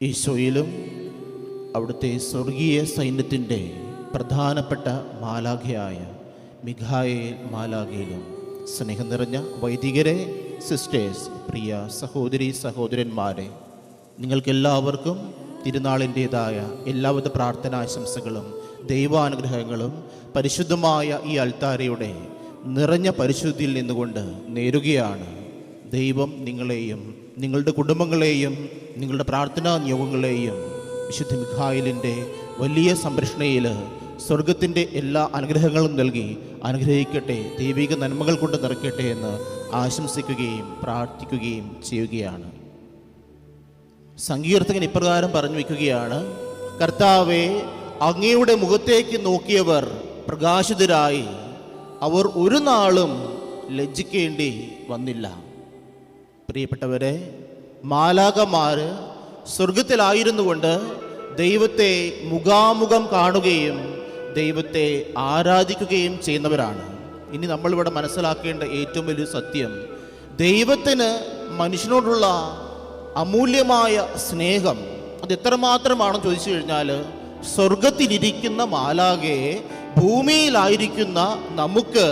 ഈശോയിലും അവിടുത്തെ സ്വർഗീയ സൈന്യത്തിന്റെ പ്രധാനപ്പെട്ട മാലാഖയായ മിഖായേൽ മാലാഖയിലും സ്നേഹം നിറഞ്ഞ വൈദികരെ സിസ്റ്റേഴ്സ് പ്രിയ സഹോദരി സഹോദരന്മാരെ നിങ്ങൾക്കെല്ലാവർക്കും തിരുനാളിന്റേതായ എല്ലാവിധ പ്രാർത്ഥനാശംസകളും ദൈവാനുഗ്രഹങ്ങളും പരിശുദ്ധമായ ഈ അൾത്താരയുടെ നിറഞ്ഞ പരിശുദ്ധിയിൽ നിന്നുകൊണ്ട് നേരുകയാണ്. ദൈവം നിങ്ങളെയും നിങ്ങളുടെ കുടുംബങ്ങളെയും നിങ്ങളുടെ പ്രാർത്ഥനാ നിയോഗങ്ങളെയും വിശുദ്ധ മിഖായിലിന്റെ വലിയ സംരക്ഷണയിൽ സ്വർഗത്തിന്റെ എല്ലാ അനുഗ്രഹങ്ങളും നൽകി അനുഗ്രഹിക്കട്ടെ ദൈവിക നന്മകൾ കൊണ്ട് നിറയ്ക്കട്ടെ എന്ന് ആശംസിക്കുകയും പ്രാർത്ഥിക്കുകയും ചെയ്യുകയാണ്. സങ്കീർത്തകൻ ഇപ്രകാരം പറഞ്ഞു വയ്ക്കുകയാണ് കർത്താവെ അങ്ങയുടെ മുഖത്തേക്ക് നോക്കിയവർ പ്രകാശിതരായി അവർ ഒരു നാളും ലജ്ജിക്കേണ്ടി വന്നില്ല. പ്രിയപ്പെട്ടവരെ മാലാകമാർ സ്വർഗത്തിലായിരുന്നു കൊണ്ട് ദൈവത്തെ മുഖാമുഖം കാണുകയും ദൈവത്തെ ആരാധിക്കുകയും ചെയ്യുന്നവരാണ്. ഇനി നമ്മളിവിടെ മനസ്സിലാക്കേണ്ട ഏറ്റവും വലിയ സത്യം ദൈവത്തിന് മനുഷ്യനോടുള്ള അമൂല്യമായ സ്നേഹം അത് എത്രമാത്രമാണെന്ന് ചോദിച്ചു കഴിഞ്ഞാൽ സ്വർഗത്തിലിരിക്കുന്ന മാലാകയെ ഭൂമിയിലായിരിക്കുന്ന നമുക്ക്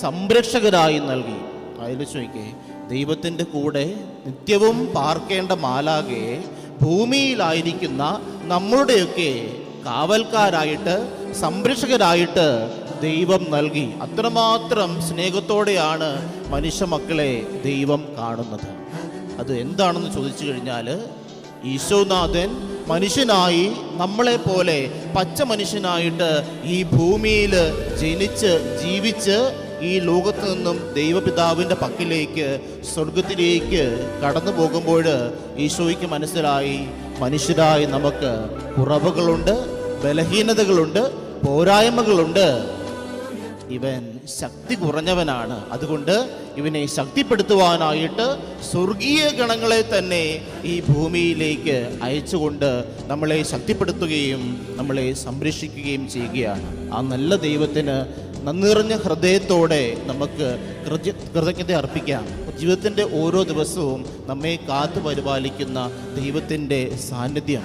സംരക്ഷകരായി നൽകി. അതിൽ ചോദിക്കേ ദൈവത്തിന്റെ കൂടെ നിത്യവും പാർക്കേണ്ട മാലാകെ ഭൂമിയിലായിരിക്കുന്ന നമ്മളുടെയൊക്കെ കാവൽക്കാരായിട്ട് സംരക്ഷകരായിട്ട് ദൈവം നൽകി. അത്രമാത്രം സ്നേഹത്തോടെയാണ് മനുഷ്യ മക്കളെ ദൈവം കാണുന്നത്. അത് എന്താണെന്ന് ചോദിച്ചു കഴിഞ്ഞാൽ ഈശോനാഥൻ മനുഷ്യനായി നമ്മളെ പോലെ പച്ച മനുഷ്യനായിട്ട് ഈ ഭൂമിയിൽ ജനിച്ച് ജീവിച്ച് ഈ ലോകത്ത് നിന്നും ദൈവപിതാവിന്റെ പക്കിലേക്ക് സ്വർഗത്തിലേക്ക് കടന്നു പോകുമ്പോൾ ഈശോയ്ക്ക് മനസ്സിലായി മനുഷ്യരായി നമുക്ക് കുറവുകളുണ്ട് ബലഹീനതകളുണ്ട് പോരായ്മകളുണ്ട്. ഇവൻ ശക്തി കുറഞ്ഞവനാണ്. അതുകൊണ്ട് ഇവനെ ശക്തിപ്പെടുത്തുവാനായിട്ട് സ്വർഗീയ ഗണങ്ങളെ തന്നെ ഈ ഭൂമിയിലേക്ക് അയച്ചുകൊണ്ട് നമ്മളെ ശക്തിപ്പെടുത്തുകയും നമ്മളെ സംരക്ഷിക്കുകയും ചെയ്യുകയാണ്. ആ നല്ല ദൈവത്തിന് നന്ദിറഞ്ഞ ഹൃദയത്തോടെ നമുക്ക് കൃത്യ കൃതജ്ഞത അർപ്പിക്കാം. ജീവിതത്തിന്റെ ഓരോ ദിവസവും നമ്മെ കാത്തു പരിപാലിക്കുന്ന ദൈവത്തിന്റെ സാന്നിധ്യം.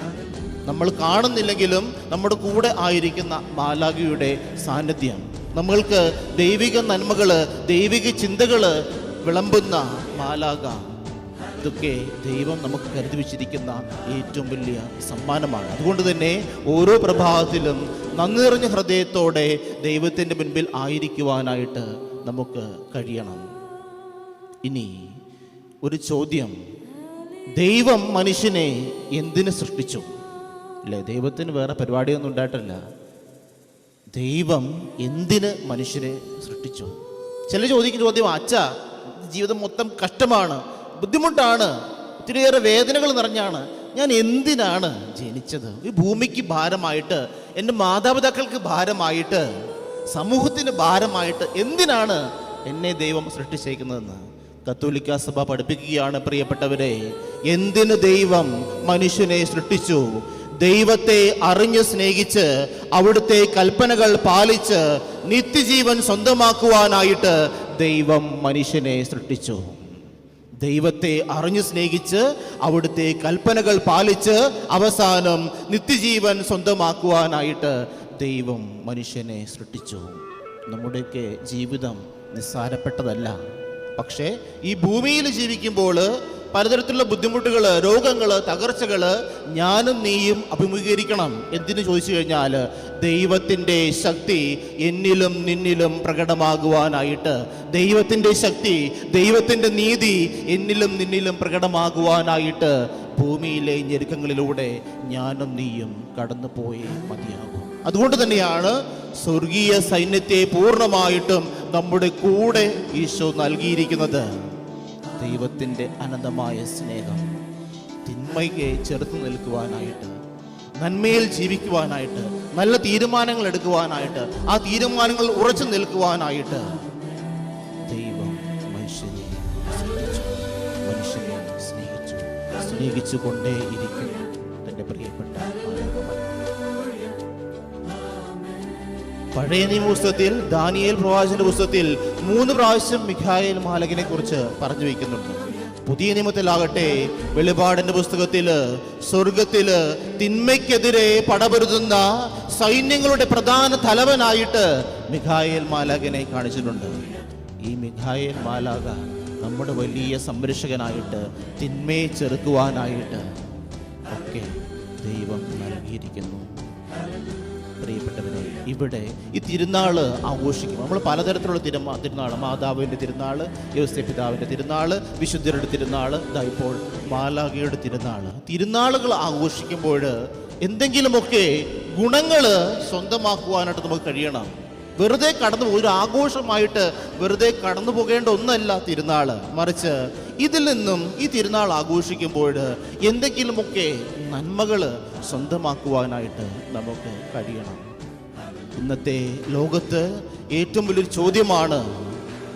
നമ്മൾ കാണുന്നില്ലെങ്കിലും നമ്മുടെ കൂടെ ആയിരിക്കുന്ന ബാലാഗിയുടെ സാന്നിധ്യം. നമ്മൾക്ക് ദൈവിക നന്മകൾ ദൈവിക ചിന്തകൾ വിളമ്പുന്ന മാലാക ഇതൊക്കെ ദൈവം നമുക്ക് കരുതി വെച്ചിരിക്കുന്ന ഏറ്റവും വലിയ സമ്മാനമാണ്. അതുകൊണ്ട് തന്നെ ഓരോ പ്രഭാതത്തിലും നന്ദി നിറഞ്ഞ ഹൃദയത്തോടെ ദൈവത്തിന്റെ മുൻപിൽ ആയിരിക്കുവാനായിട്ട് നമുക്ക് കഴിയണം. ഇനി ഒരു ചോദ്യം. ദൈവം മനുഷ്യനെ എന്തിനു സൃഷ്ടിച്ചു? അല്ലേ ദൈവത്തിന് വേറെ പരിപാടിയൊന്നും ഉണ്ടായിട്ടില്ല. ദൈവം എന്തിന് മനുഷ്യരെ സൃഷ്ടിച്ചു? ചില ചോദിക്കുന്ന ചോദ്യം അച്ഛ ജീവിതം മൊത്തം കഷ്ടമാണ് ബുദ്ധിമുട്ടാണ് ഒത്തിരിയേറെ വേദനകൾ നിറഞ്ഞാണ് ഞാൻ എന്തിനാണ് ജനിച്ചത്? ഈ ഭൂമിക്ക് ഭാരമായിട്ട് എന്റെ മാതാപിതാക്കൾക്ക് ഭാരമായിട്ട് സമൂഹത്തിന് ഭാരമായിട്ട് എന്തിനാണ് എന്നെ ദൈവം സൃഷ്ടിച്ചേക്കുന്നതെന്ന്? കത്തോലിക്ക സഭ പഠിപ്പിക്കുകയാണ് പ്രിയപ്പെട്ടവരെ. എന്തിന് ദൈവം മനുഷ്യനെ സൃഷ്ടിച്ചു? ദൈവത്തെ അറിഞ്ഞ് സ്നേഹിച്ച് അവിടുത്തെ കൽപ്പനകൾ പാലിച്ച് നിത്യജീവൻ സ്വന്തമാക്കുവാനായിട്ട് ദൈവം മനുഷ്യനെ സൃഷ്ടിച്ചു. ദൈവത്തെ അറിഞ്ഞു സ്നേഹിച്ച് അവിടുത്തെ കൽപ്പനകൾ പാലിച്ച് അവസാനം നിത്യജീവൻ സ്വന്തമാക്കുവാനായിട്ട് ദൈവം മനുഷ്യനെ സൃഷ്ടിച്ചു. നമ്മുടെയൊക്കെ ജീവിതം നിസ്സാരപ്പെട്ടതല്ല. പക്ഷേ ഈ ഭൂമിയിൽ ജീവിക്കുമ്പോൾ പലതരത്തിലുള്ള ബുദ്ധിമുട്ടുകൾ രോഗങ്ങൾ തകർച്ചകൾ ഞാനും നീയും അഭിമുഖീകരിക്കണം. എന്തിനു ചോദിച്ചു കഴിഞ്ഞാൽ ദൈവത്തിന്റെ ശക്തി എന്നിലും നിന്നിലും പ്രകടമാകുവാനായിട്ട്. ദൈവത്തിന്റെ ശക്തി ദൈവത്തിന്റെ നീതി എന്നിലും നിന്നിലും പ്രകടമാകുവാനായിട്ട് ഭൂമിയിലെ ഞെരുക്കങ്ങളിലൂടെ ഞാനും നീയും കടന്നു പോയേ മതിയാകും. അതുകൊണ്ട് തന്നെയാണ് സ്വർഗീയ സൈന്യത്തെ പൂർണമായിട്ടും നമ്മുടെ കൂടെ ഈശോ നൽകിയിരിക്കുന്നത്. ദൈവത്തിന്റെ അനന്തമായ സ്നേഹം തിന്മയ്ക്ക് ചെറുത്തു നിൽക്കുവാനായിട്ട് നന്മയിൽ ജീവിക്കുവാനായിട്ട് നല്ല തീരുമാനങ്ങൾ എടുക്കുവാനായിട്ട് ആ തീരുമാനങ്ങൾ ഉറച്ചു നിൽക്കുവാനായിട്ട് ദൈവം മനുഷ്യനെ സ്നേഹിച്ചു. മനുഷ്യനെ സ്നേഹിച്ചു. സ്നേഹിച്ചു കൊണ്ടേയിരിക്കുന്നു തന്റെ പ്രിയപ്പെട്ട പഴയ നിയമ പുസ്തകത്തിൽ ദാനിയേൽ പ്രവാചന്റെ പുസ്തകത്തിൽ മൂന്ന് പ്രാവശ്യം മിഖായേൽ മാലകിനെ കുറിച്ച് പറഞ്ഞു വയ്ക്കുന്നുണ്ട്. പുതിയ നിയമത്തിലാകട്ടെ വെളിപാടിന്റെ പുസ്തകത്തിൽ സ്വർഗത്തിൽ തിന്മയ്ക്കെതിരെ പടപൊരുതുന്ന സൈന്യങ്ങളുടെ പ്രധാന തലവനായിട്ട് മിഖായേൽ മാലാഖിനെ കാണിച്ചിട്ടുണ്ട്. ഈ മിഖായേൽ മാലാഖ നമ്മുടെ വലിയ സംരക്ഷകനായിട്ട് തിന്മയെ ചെറുക്കുവാനായിട്ട് ഒക്കെ ദൈവം നൽകിയിരിക്കുന്നു. പ്രിയപ്പെട്ടവരെ ഇവിടെ ഈ തിരുനാൾ ആഘോഷിക്കും നമ്മൾ പലതരത്തിലുള്ള തിരുമാ തിരുനാൾ മാതാവിന്റെ തിരുനാൾ യോസെ പിതാവിന്റെ തിരുനാൾ വിശുദ്ധരുടെ തിരുനാൾ. ഇതാ ഇപ്പോൾ മാലാഖയുടെ തിരുനാൾ. തിരുനാളുകൾ ആഘോഷിക്കുമ്പോൾ എന്തെങ്കിലുമൊക്കെ ഗുണങ്ങൾ സ്വന്തമാക്കുവാനായിട്ട് നമുക്ക് കഴിയണം. വെറുതെ കടന്നു ഒരു ആഘോഷമായിട്ട് വെറുതെ കടന്നു പോകേണ്ട ഒന്നല്ല തിരുനാൾ മറിച്ച് ഇതിൽ നിന്നും ഈ തിരുനാൾ ആഘോഷിക്കുമ്പോൾ എന്തെങ്കിലുമൊക്കെ നന്മകൾ സ്വന്തമാക്കുവാനായിട്ട് നമുക്ക് കഴിയണം. ഇന്നത്തെ ലോകത്ത് ഏറ്റവും വലിയൊരു ചോദ്യമാണ്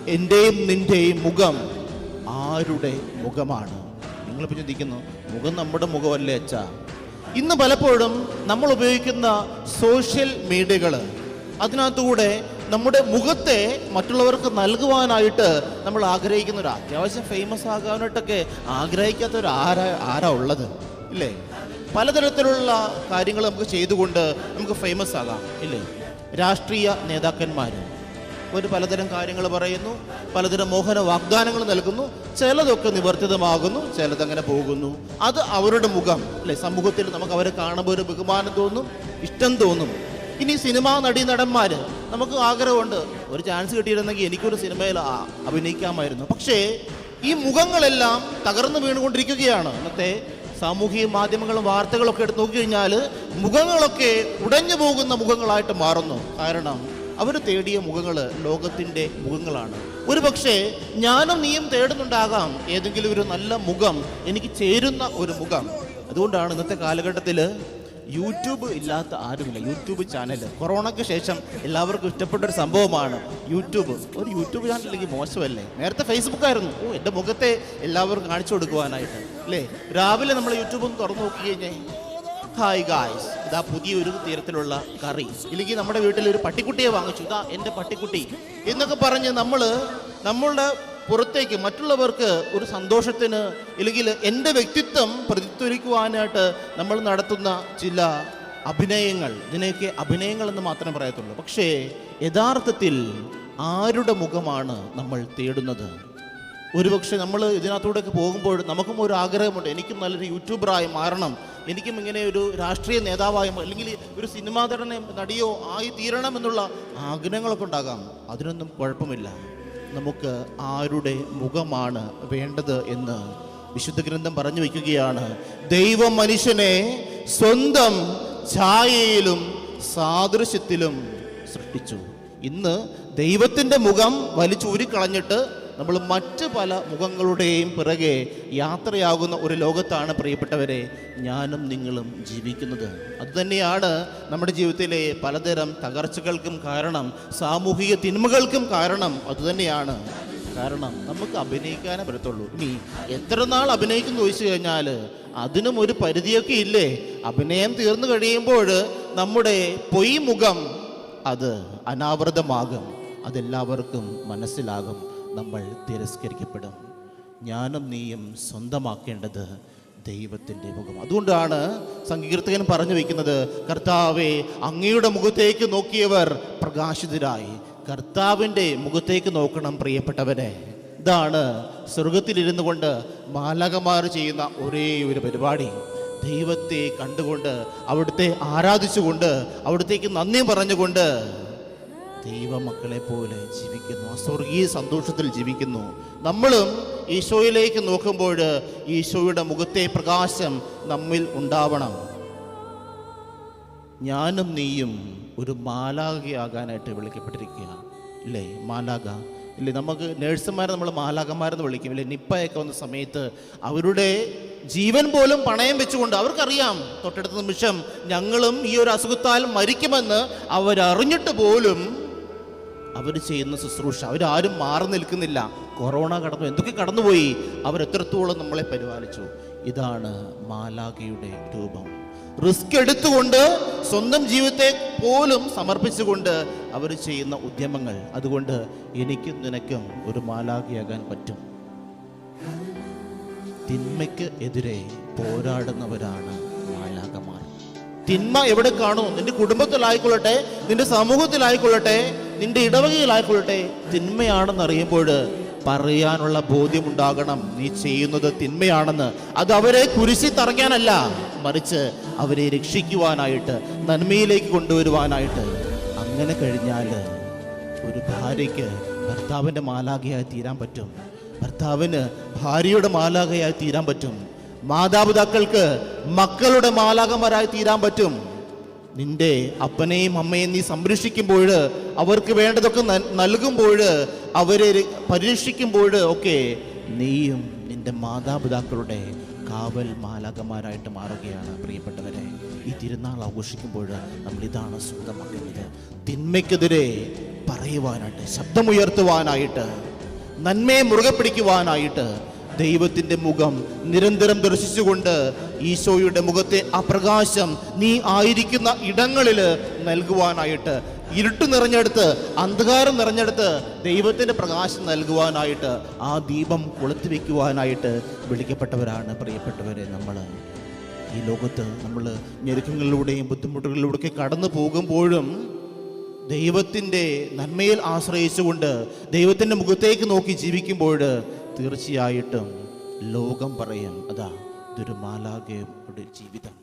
എന്റെയും നിന്റെയും മുഖം ആരുടെ മുഖമാണ്? നിങ്ങളിപ്പോൾ ചിന്തിക്കുന്നു മുഖം നമ്മുടെ മുഖമല്ലേ അച്ഛാ? ഇന്ന് പലപ്പോഴും നമ്മൾ ഉപയോഗിക്കുന്ന സോഷ്യൽ മീഡിയകൾ അതിനകത്തൂടെ നമ്മുടെ മുഖത്തെ മറ്റുള്ളവർക്ക് നൽകുവാനായിട്ട് നമ്മൾ ആഗ്രഹിക്കുന്ന ഒരു അത്യാവശ്യം ഫേമസ് ആകാനായിട്ടൊക്കെ ആഗ്രഹിക്കാത്ത ഒരു ആരാ ആരാ ഉള്ളത്? ഇല്ലേ? പലതരത്തിലുള്ള കാര്യങ്ങൾ നമുക്ക് ചെയ്തുകൊണ്ട് നമുക്ക് ഫേമസ് ആകാം ഇല്ലേ? രാഷ്ട്രീയ നേതാക്കന്മാർ ഒരു പലതരം കാര്യങ്ങൾ പറയുന്നു പലതരം മോഹന വാഗ്ദാനങ്ങൾ നൽകുന്നു ചിലതൊക്കെ നിവർത്തിതമാകുന്നു ചിലതങ്ങനെ പോകുന്നു. അത് അവരുടെ മുഖം അല്ലേ സമൂഹത്തിൽ നമുക്ക് അവരെ കാണുമ്പോൾ ഒരു ബഹുമാനം തോന്നും ഇഷ്ടം തോന്നും. ഇനി സിനിമാ നടി നടന്മാർ നമുക്ക് ആഗ്രഹമുണ്ട്. ഒരു ചാൻസ് കിട്ടിയിരുന്നെങ്കിൽ എനിക്കൊരു സിനിമയിൽ അഭിനയിക്കാമായിരുന്നു. പക്ഷേ ഈ മുഖങ്ങളെല്ലാം തകർന്നു വീണുകൊണ്ടിരിക്കുകയാണ്. ഇന്നത്തെ സാമൂഹിക മാധ്യമങ്ങളും വാർത്തകളൊക്കെ എടുത്ത് നോക്കിക്കഴിഞ്ഞാൽ മുഖങ്ങളൊക്കെ ഉടഞ്ഞു പോകുന്ന മുഖങ്ങളായിട്ട് മാറുന്നു. കാരണം അവർ തേടിയ മുഖങ്ങൾ ലോകത്തിന്റെ മുഖങ്ങളാണ്. ഒരു പക്ഷേ ഞാനും നീയും തേടുന്നുണ്ടാകാം. ഏതെങ്കിലും ഒരു നല്ല മുഖം എനിക്ക് ചേരുന്ന ഒരു മുഖം. അതുകൊണ്ടാണ് ഇന്നത്തെ കാലഘട്ടത്തിൽ യൂട്യൂബ് ഇല്ലാത്ത ആരുമില്ല. യൂട്യൂബ് ചാനൽ കൊറോണയ്ക്ക് ശേഷം എല്ലാവർക്കും ഇഷ്ടപ്പെട്ട ഒരു സംഭവമാണ് യൂട്യൂബ്. ഒരു യൂട്യൂബ് ചാനൽ അല്ലെങ്കിൽ മോശമല്ലേ? നേരത്തെ ഫേസ്ബുക്ക് ആയിരുന്നു. ഓ എന്റെ മുഖത്തെ എല്ലാവർക്കും കാണിച്ചു കൊടുക്കുവാനായിട്ട്. അല്ലേ? രാവിലെ നമ്മൾ യൂട്യൂബ് ഒന്ന് തുറന്നു നോക്കി കഴിഞ്ഞാൽ ഹായ് ഗായ്സ് ഇതാ പുതിയൊരു തീരത്തിലുള്ള കറി. ഇല്ലെങ്കിൽ നമ്മുടെ വീട്ടിൽ ഒരു പട്ടിക്കുട്ടിയെ വാങ്ങിച്ചു. ഇതാ എന്റെ പട്ടിക്കുട്ടി. എന്നൊക്കെ പറഞ്ഞ് നമ്മൾ നമ്മളുടെ പുറത്തേക്ക് മറ്റുള്ളവർക്ക് ഒരു സന്തോഷത്തിന് അല്ലെങ്കിൽ എന്റെ വ്യക്തിത്വം പ്രതിത്വരിക്കുവാനായിട്ട് നമ്മൾ നടത്തുന്ന ചില അഭിനയങ്ങൾ. ഇതിനെയൊക്കെ അഭിനയങ്ങൾ എന്ന് മാത്രമേ പറയത്തുള്ളൂ. പക്ഷേ യഥാർത്ഥത്തിൽ ആരുടെ മുഖമാണ് നമ്മൾ തേടുന്നത്? ഒരുപക്ഷെ നമ്മൾ ഇതിനകത്തൂടെയൊക്കെ പോകുമ്പോൾ നമുക്കും ഒരു ആഗ്രഹമുണ്ട്. എനിക്കും നല്ലൊരു യൂട്യൂബറായി മാറണം. എനിക്കും ഇങ്ങനെ ഒരു രാഷ്ട്രീയ നേതാവായി അല്ലെങ്കിൽ ഒരു സിനിമാ നടന നടിയോ ആയി തീരണം എന്നുള്ള ആഗ്രഹങ്ങളൊക്കെ ഉണ്ടാകാം. അതിനൊന്നും കുഴപ്പമില്ല. നമുക്ക് ആരുടെ മുഖമാണ് വേണ്ടത് എന്ന് വിശുദ്ധ ഗ്രന്ഥം പറഞ്ഞു വയ്ക്കുകയാണ്. ദൈവം മനുഷ്യനെ സ്വന്തം ഛായയിലും സാദൃശ്യത്തിലും സൃഷ്ടിച്ചു. ഇന്ന് ദൈവത്തിന്റെ മുഖം വലിച്ചൂരിക്കളഞ്ഞിട്ട് നമ്മൾ മറ്റ് പല മുഖങ്ങളുടെയും പിറകെ യാത്രയാകുന്ന ഒരു ലോകത്താണ് പ്രിയപ്പെട്ടവരെ ഞാനും നിങ്ങളും ജീവിക്കുന്നത്. അതുതന്നെയാണ് നമ്മുടെ ജീവിതത്തിലെ പലതരം തകർച്ചകൾക്കും കാരണം സാമൂഹിക തിന്മകൾക്കും കാരണം അതുതന്നെയാണ്. കാരണം നമുക്ക് അഭിനയിക്കാനേ പറ്റത്തുള്ളൂ. ഇനി എത്ര നാൾ അഭിനയിക്കുന്നു ചോദിച്ചു കഴിഞ്ഞാൽ അതിനും ഒരു പരിധിയൊക്കെ ഇല്ലേ? അഭിനയം തീർന്നു കഴിയുമ്പോൾ നമ്മുടെ പൊയ് മുഖം അത് അനാവൃതമാകും. അതെല്ലാവർക്കും മനസ്സിലാകും. നമ്മൾ തിരസ്കരിക്കപ്പെടും. ഞാനും നീയും സ്വന്തമാക്കേണ്ടത് ദൈവത്തിന്റെ മുഖം അതുകൊണ്ടാണ് സങ്കീർത്തകൻ പറഞ്ഞു വയ്ക്കുന്നത് കർത്താവെ അങ്ങയുടെ മുഖത്തേക്ക് നോക്കിയവർ പ്രകാശിതരായി. കർത്താവിന്റെ മുഖത്തേക്ക് നോക്കണം പ്രിയപ്പെട്ടവരെ ഇതാണ് സ്വർഗത്തിലിരുന്നു കൊണ്ട് മാലകമാർ ചെയ്യുന്ന ഒരേ ഒരു പരിപാടി. ദൈവത്തെ കണ്ടുകൊണ്ട് അവിടുത്തെ ആരാധിച്ചുകൊണ്ട് അവിടത്തേക്ക് നന്ദി പറഞ്ഞുകൊണ്ട് ദൈവമക്കളെ പോലെ ജീവിക്കുന്നു. ആ സ്വർഗീയ സന്തോഷത്തിൽ ജീവിക്കുന്നു. നമ്മളും ഈശോയിലേക്ക് നോക്കുമ്പോൾ ഈശോയുടെ മുഖത്തെ പ്രകാശം നമ്മിൽ ഉണ്ടാവണം. ഞാനും നീയും ഒരു മാലാകയാകാനായിട്ട് വിളിക്കപ്പെട്ടിരിക്കുകയാണ്. ഇല്ലേ? മാലാക ഇല്ലേ? നമുക്ക് നേഴ്സുമാരെ നമ്മൾ മാലാകന്മാരെന്ന് വിളിക്കും. ഇല്ലേ? നിപ്പയൊക്കെ വന്ന സമയത്ത് അവരുടെ ജീവൻ പോലും പണയം വെച്ചുകൊണ്ട് അവർക്കറിയാം. തൊട്ടടുത്ത നിമിഷം ഞങ്ങളും ഈ ഒരു അസുഖത്താൽ മരിക്കുമെന്ന് അവരറിഞ്ഞിട്ട് പോലും അവർ ചെയ്യുന്ന ശുശ്രൂഷ. അവരാരും മാറി നിൽക്കുന്നില്ല. കൊറോണ കടന്നു. എന്തൊക്കെ കടന്നുപോയി? അവരെത്രത്തോളം നമ്മളെ പരിപാലിച്ചു? ഇതാണ് മാലാഖയുടെ രൂപം. റിസ്ക് എടുത്തുകൊണ്ട് സ്വന്തം ജീവിതത്തെ പോലും സമർപ്പിച്ചുകൊണ്ട് അവർ ചെയ്യുന്ന ഉദ്യമങ്ങൾ. അതുകൊണ്ട് എനിക്കും നിനക്കും ഒരു മാലാഖയാകാൻ പറ്റും. തിന്മയ്ക്ക് എതിരെ പോരാടുന്നവരാണ് മാലാഖമാർ. തിന്മ എവിടെ കാണും? നിന്റെ കുടുംബത്തിലായിക്കൊള്ളട്ടെ നിന്റെ സമൂഹത്തിലായിക്കൊള്ളട്ടെ നിന്റെ ഇടവകയിലായിക്കൊള്ളട്ടെ. തിന്മയാണെന്ന് അറിയുമ്പോൾ പറയാനുള്ള ബോധ്യമുണ്ടാകണം. നീ ചെയ്യുന്നത് തിന്മയാണെന്ന്. അത് അവരെ കുരിശി തറയ്ക്കാനല്ല. മറിച്ച് അവരെ രക്ഷിക്കുവാനായിട്ട് നന്മയിലേക്ക് കൊണ്ടുവരുവാനായിട്ട്. അങ്ങനെ കഴിഞ്ഞാൽ ഒരു ഭാര്യയ്ക്ക് ഭർത്താവിന്റെ മാലാഖയായി തീരാൻ പറ്റും. ഭർത്താവിന് ഭാര്യയുടെ മാലാഖയായി തീരാൻ പറ്റും. മാതാപിതാക്കൾക്ക് മക്കളുടെ മാലാകന്മാരായി തീരാൻ പറ്റും. നിന്റെ അപ്പനെയും അമ്മയും നീ സംരക്ഷിക്കുമ്പോൾ അവർക്ക് വേണ്ടതൊക്കെ നൽകുമ്പോൾ അവരെ പരിരക്ഷിക്കുമ്പോൾ ഒക്കെ നീയും നിന്റെ മാതാപിതാക്കളുടെ കാവൽ മാലാകന്മാരായിട്ട് മാറുകയാണ് പ്രിയപ്പെട്ടവരെ. ഈ തിരുനാൾ ആഘോഷിക്കുമ്പോൾ നമ്മൾ ഇതാണ് സ്വന്തമാക്കുന്നത് തിന്മയ്ക്കെതിരെ പറയുവാനായിട്ട് ശബ്ദമുയർത്തുവാനായിട്ട് നന്മയെ മുറുകെ പിടിക്കുവാനായിട്ട് ദൈവത്തിന്റെ മുഖം നിരന്തരം ദർശിച്ചുകൊണ്ട് ഈശോയുടെ മുഖത്തെ ആ പ്രകാശം നീ ആയിരിക്കുന്ന ഇടങ്ങളിൽ നൽകുവാനായിട്ട് ഇരുട്ട് നിറഞ്ഞെടുത്ത് അന്ധകാരം നിറഞ്ഞെടുത്ത് ദൈവത്തിന്റെ പ്രകാശം നൽകുവാനായിട്ട് ആ ദീപം കൊളുത്തി വയ്ക്കുവാനായിട്ട് വിളിക്കപ്പെട്ടവരാണ് പ്രിയപ്പെട്ടവരെ നമ്മൾ. ഈ ലോകത്ത് നമ്മൾ ഞെരുക്കങ്ങളിലൂടെയും ബുദ്ധിമുട്ടുകളിലൂടെയൊക്കെ കടന്നു പോകുമ്പോഴും ദൈവത്തിന്റെ നന്മയിൽ ആശ്രയിച്ചുകൊണ്ട് ദൈവത്തിന്റെ മുഖത്തേക്ക് നോക്കി ജീവിക്കുമ്പോൾ തീർച്ചയായിട്ടും ലോകം പറയും അതാ ഇതൊരു മാലാഖയുടെ ജീവിതം.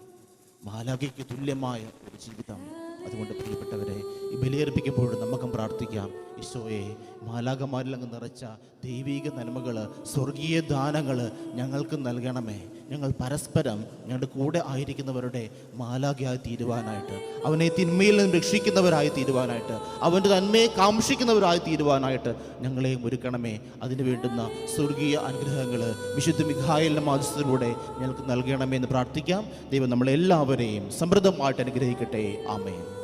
മാലാഖയ്ക്ക് തുല്യമായ ഒരു ജീവിതം. അതുകൊണ്ട് പ്രിയപ്പെട്ടവരെ ഈ ബലിയർപ്പിക്കുമ്പോൾ നമുക്കും പ്രാർത്ഥിക്കാം. ഈശോയെ മാലാഖമാരിൽ അങ്ങ് നിറച്ച ദൈവീക നന്മകൾ സ്വർഗീയ ദാനങ്ങൾ ഞങ്ങൾക്ക് നൽകണമേ. ഞങ്ങൾ പരസ്പരം ഞങ്ങളുടെ കൂടെ ആയിരിക്കുന്നവരുടെ മാലാഖയായി തീരുവാനായിട്ട് അവനെ തിന്മയിൽ നിന്ന് രക്ഷിക്കുന്നവരായി തീരുവാനായിട്ട് അവന്റെ നന്മയെ കാംക്ഷിക്കുന്നവരായി തീരുവാനായിട്ട് ഞങ്ങളെ ഒരുക്കണമേ. അതിന് വേണ്ടുന്ന സ്വർഗീയ അനുഗ്രഹങ്ങൾ വിശുദ്ധ മിഖായലിന്റെ മാധ്യസ്ഥത്തിലൂടെ ഞങ്ങൾക്ക് നൽകണമേ എന്ന് പ്രാർത്ഥിക്കാം. ദൈവം നമ്മളെല്ലാവരെയും സമൃദ്ധമായിട്ട് അനുഗ്രഹിക്കട്ടെ. ആമേ